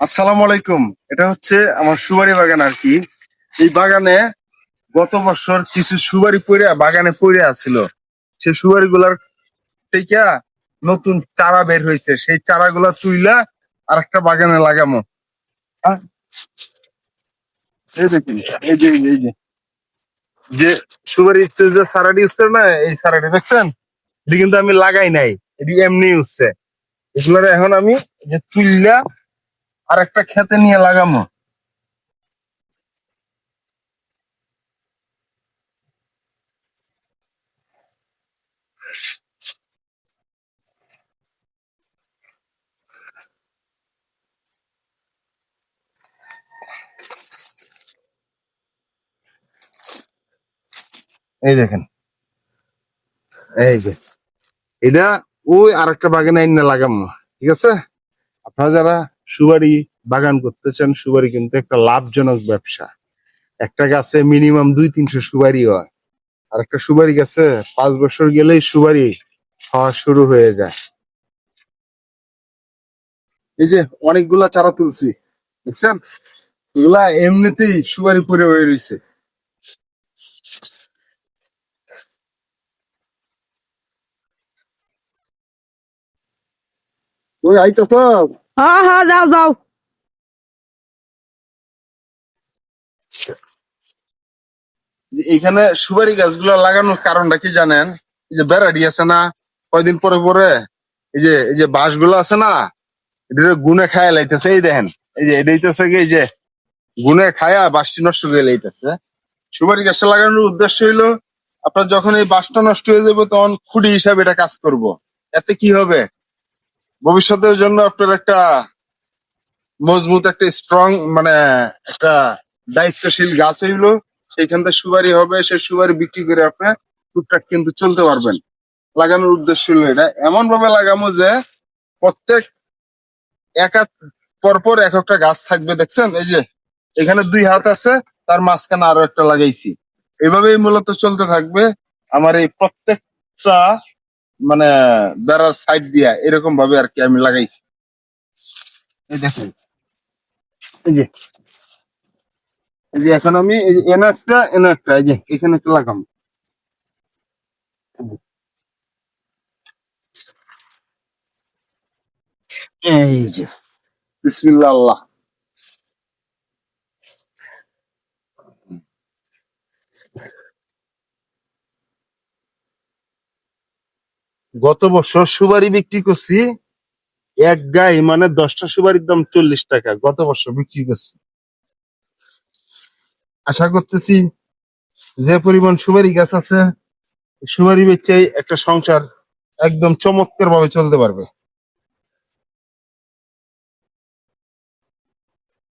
আসসালামু আলাইকুম। এটা হচ্ছে আমার সুবারি বাগান আর কি। এই বাগানে গত বছর কিছু সুবারি পড়ে বাগানে পড়ে আছিল। সে সুবারি গুলার থেকে নতুন চারা বের হয়েছে। সেই চারাগুলা তুইলা আর একটা বাগানে লাগামো। যে এই যে, সুবারি যে সারাটি উঠছে না এই সারাটি দেখছেন? এটি কিন্তু আমি লাগাই নাই। এটি এমনি উঠছে। এগুলোর এখন আমি যে তুললা আর একটা খেতে নিয়ে লাগামো। এই দেখেন। এই যে, এটা ওই আরেকটা বাগানে এনে লাগামো, ঠিক আছে? আপনারা যারা সুবারি বাগান করতে চান সুবারি কিন্তু একটা লাভজনক ব্যবসা। একটা গাছে মিনিমাম দুই তিনশো সুবারি হয়। আর একটা সুবারি গাছে পাঁচ বছর গেলেই সুবারি হওয়া শুরু হয়ে যায়। এই যে অনেকগুলা চারা তুলছি, দেখছেন? এগুলা এমনিতেই সুবারি পরে হয়ে রয়েছে ওই আইতো তো হ্যাঁ হ্যাঁ যাও। যাও এখানে সুপারি গাছগুলো লাগানোর কারণটা কি জানেন? এই যে বেড়াডি আছে না, কয়দিন পরে পরে, এই যে এই যে বাঁশগুলো আছে না এটা গুনে খায় লাইতেছে, এই দেখেন, এই যে, এটা হইতেছে কি, এই যে, গুনে খায়া বাঁশটি নষ্ট করে লাইতেছে। সুপারি গাছটা লাগানোর উদ্দেশ্য হইল, আপনার যখন এই বাঁশটা নষ্ট হয়ে যাবে, তখন খুঁড়ি হিসাবে এটা কাজ করব। এতে কি হবে? ভবিষ্যতের জন্য আপনার একটা মজবুত, একটা স্ট্রং মানে একটা দায়িত্বশীল গাছ হইল। সেইখান থেকে সুপারি হবে, সে সুপারি বিক্রি করে আপনি টুকটাক কিন্তু চলতে পারবেন। লাগানোর উদ্দেশ্য হলো এটা। এমন ভাবে লাগামো যে প্রত্যেক একা, পরপর এক একটা গাছ থাকবে, দেখছেন? এই যে, এখানে দুই হাত আছে, তার মাঝখানে আরও একটা লাগাইছি। এভাবেই মূলত চলতে থাকবে। আমার এই প্রত্যেকটা মানে বেড়ার সাইড দিয়া এরকম ভাবে আর কি আমি লাগাইছি। এই দেখেন। যে। এই যে এখন আমি এনে একটা এনে একটা, এই যে এখানে একটা লাগাম এই যে। বিসমিল্লাহ। আল্লাহ গত বছর সুপারি বিক্রি করছি, এক গাই মানে দশটা সুপারির দাম চল্লিশ টাকা গত বছর বিক্রি করছি। আশা করতেছি যে পরিমাণ সুপারি গাছ আছে, সুপারি বেচে একটা সংসার একদম চমৎকার ভাবে চলতে পারবে।